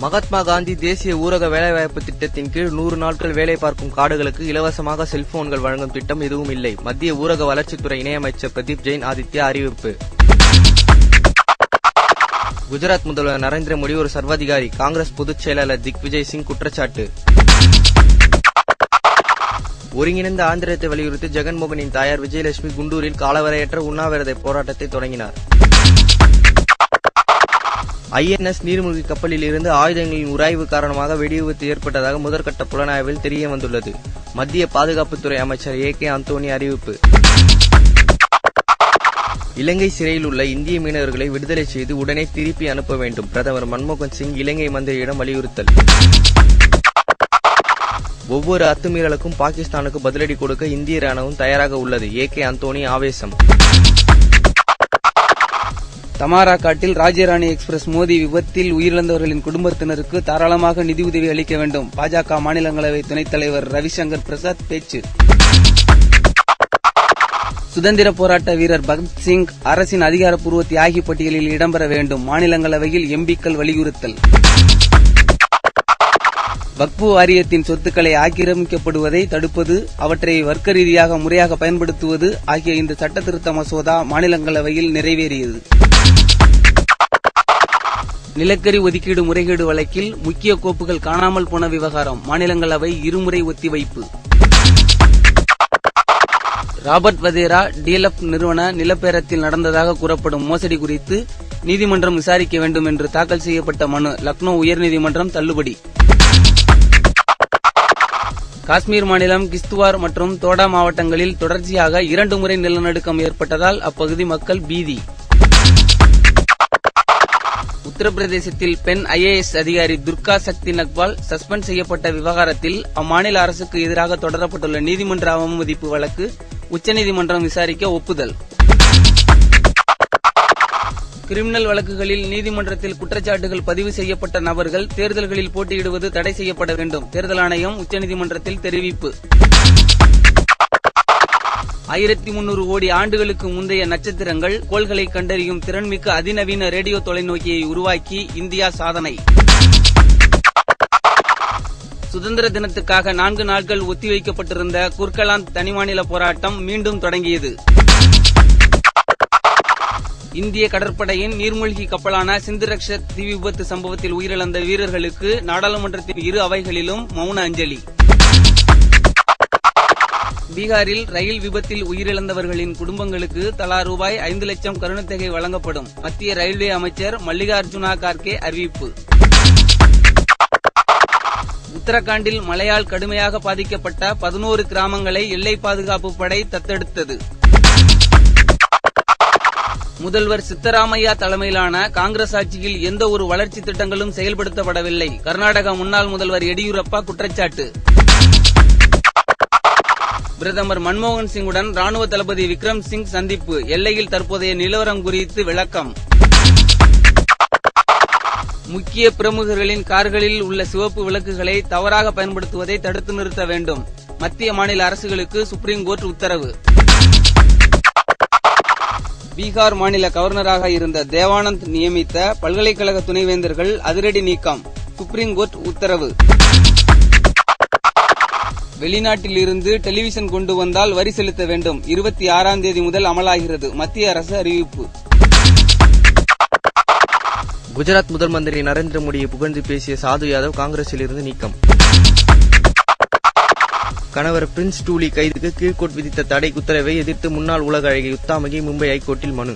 மகாத்மா காந்தி தேசிய ஊரக வேலைவாய்ப்பு திட்டத்தின் கீழ் நூறு நாட்கள் வேலை பார்க்கும் காடுகளுக்கு இலவசமாக செல்போன்கள் வழங்கும் திட்டம் எதுவும் இல்லை. மத்திய ஊரக வளர்ச்சித்துறை இணையமைச்சர் பிரதீப் ஜெயின் ஆதித்யா அறிவிப்பு. குஜராத் முதல்வர் நரேந்திர மோடி ஒரு சர்வாதிகாரி. காங்கிரஸ் பொதுச் செயலாளர் திக்விஜய் சிங் குற்றச்சாட்டு. ஒருங்கிணைந்த ஆந்திரத்தை வலியுறுத்தி ஜெகன்மோகனின் தாயார் விஜயலட்சுமி குண்டூரில் காலவரையற்ற உண்ணாவிரத போராட்டத்தை தொடங்கினார். ஐஎன்எஸ் நீர்மூழ்கி கப்பலில் இருந்து ஆயுதங்களின் உராய்வு காரணமாக வெடிவிபத்து ஏற்பட்டதாக முதற்கட்ட புலனாய்வில் தெரிய வந்துள்ளது. மத்திய பாதுகாப்புத்துறை அமைச்சர் ஏ கே அந்தோனி அறிவிப்பு. இலங்கை சிறையில் உள்ள இந்திய மீனவர்களை விடுதலை செய்து உடனே திருப்பி அனுப்ப வேண்டும். பிரதமர் மன்மோகன் சிங் இலங்கை மந்திரியிடம் வலியுறுத்தல். ஒவ்வொரு அத்துமீறலுக்கும் பாகிஸ்தானுக்கு பதிலடி கொடுக்க இந்திய ராணுவம் தயாராக உள்ளது. ஏ கே அந்தோனி ஆவேசம். தமாரா காட்டில் ராஜராணி எக்ஸ்பிரஸ் மோதி விபத்தில் உயிரிழந்தவர்களின் குடும்பத்தினருக்கு தாராளமாக நிதியுதவி அளிக்க வேண்டும். பாஜக மாநிலங்களவை துணைத் தலைவர் ரவிசங்கர் பிரசாத் பேச்சு. சுதந்திர போராட்ட வீரர் பகத்சிங் அரசின் அதிகாரப்பூர்வ தியாகி பட்டியலில் இடம்பெற வேண்டும். மாநிலங்களவையில் எம்பிக்கள் வலியுறுத்தல். வக்பு வாரியத்தின் சொத்துக்களை ஆக்கிரமிக்கப்படுவதை தடுப்பது அவற்றை வர்க்க ரீதியாக முறையாக பயன்படுத்துவது ஆகிய இந்த சட்டத்திருத்த மசோதா மாநிலங்களவையில் நிறைவேறியது. நிலக்கரி ஒதுக்கீடு முறைகேடு வழக்கில் முக்கிய கோப்புகள் காணாமல் போன விவகாரம். மாநிலங்களவை இருமுறை ஒத்திவைப்பு. ராபர்ட் வதேரா டிஎல்எஃப் நிறுவன நிலப்பேரத்தில் நடந்ததாக கூறப்படும் மோசடி குறித்து நீதிமன்றம் விசாரிக்க வேண்டும் என்று தாக்கல் செய்யப்பட்ட மனு. லக்னோ உயர்நீதிமன்றம் தள்ளுபடி. காஷ்மீர் மாநிலம் கிஸ்துவார் மற்றும் தோடா மாவட்டங்களில் தொடர்ச்சியாக இரண்டு முறை நிலநடுக்கம் ஏற்பட்டதால் அப்பகுதி மக்கள் பீதி. உத்தரப்பிரதேசத்தில் பெண் ஐஏஎஸ் அதிகாரி துர்கா சக்தி நக்வால் சஸ்பெண்ட் செய்யப்பட்ட விவகாரத்தில் அம்மாநில அரசுக்கு எதிராக தொடரப்பட்டுள்ள நீதிமன்ற அவமதிப்பு வழக்கு உச்சநீதிமன்றம் விசாரிக்க ஒப்புதல். கிரிமினல் வழக்குகளில் நீதிமன்றத்தில் குற்றச்சாட்டுகள் பதிவு செய்யப்பட்ட நபர்கள் தேர்தல்களில் போட்டியிடுவது தடை செய்யப்பட வேண்டும். தேர்தல் ஆணையம் உச்சநீதிமன்றத்தில் தெரிவிப்பு. ஆயிரத்தி முன்னூறு கோடி ஆண்டுகளுக்கு முந்தைய நட்சத்திரங்கள் கோள்களை கண்டறியும் திறன்மிக்க அதிநவீன ரேடியோ தொலைநோக்கியை உருவாக்கி இந்தியா சாதனை. சுதந்திர தினத்துக்காக நான்கு நாட்கள் ஒத்திவைக்கப்பட்டிருந்த குர்கலாந்து தனிமாநில போராட்டம் மீண்டும் தொடங்கியது. இந்திய கடற்படையின் நீர்மூழ்கி கப்பலான சிந்துரக்ஷத் தீ விபத்து சம்பவத்தில் உயிரிழந்த வீரர்களுக்கு நாடாளுமன்றத்தின் இரு அவைகளிலும் மௌன அஞ்சலி. பீகாரில் ரயில் விபத்தில் உயிரிழந்தவர்களின் குடும்பங்களுக்கு தலா ரூபாய் ஐந்து லட்சம் கருணத்தொகை வழங்கப்படும். மத்திய ரயில்வே அமைச்சர் மல்லிகார்ஜுனா கார்கே அறிவிப்பு. உத்தரகாண்டில் மழையால் கடுமையாக பாதிக்கப்பட்ட பதினோரு கிராமங்களை எல்லை பாதுகாப்பு படை தத்தெடுத்தது. முதல்வர் சித்தராமையா தலைமையிலான காங்கிரஸ் ஆட்சியில் எந்த ஒரு வளர்ச்சி திட்டங்களும் செயல்படுத்தப்படவில்லை. கர்நாடக முன்னாள் முதல்வர் எடியூரப்பா குற்றச்சாட்டு. பிரதமர் மன்மோகன் சிங்குடன் ராணுவ தளபதி விக்ரம் சிங் சந்திப்பு. எல்லையில் தற்போதைய நிலவரம் குறித்து விளக்கம். முக்கிய பிரமுகர்களின் கார்களில் உள்ள சிவப்பு விளக்குகளை தவறாக பயன்படுத்துவதை தடுத்து நிறுத்த வேண்டும். மத்திய மாநில அரசுகளுக்கு சுப்ரீம் கோர்ட் உத்தரவு. பீகார் மாநில கவர்னராக இருந்த தேவானந்த் நியமித்த பல்கலைக்கழக துணைவேந்தர்கள் அதிரடி நீக்கம். சுப்ரீம் கோர்ட் உத்தரவு. வெளிநாட்டில் இருந்து டெலிவிஷன் கொண்டு வந்தால் வரி செலுத்த வேண்டும். இருபத்தி ஆறாம் தேதி முதல் அமலாகிறது. மத்திய அரசு அறிவிப்பு. குஜராத் முதல் மந்திரி நரேந்திர மோடியை புகழ்ந்து பேசிய சாது யாதவ் காங்கிரசில் இருந்து நீக்கம். கணவர் பிரின்ஸ் டூலி கைதுக்கு கீழ்கோட் விதித்த தடை உத்தரவை எதிர்த்து முன்னாள் உலக அழகி உத்தாமகி மும்பை ஐகோர்ட்டில் மனு.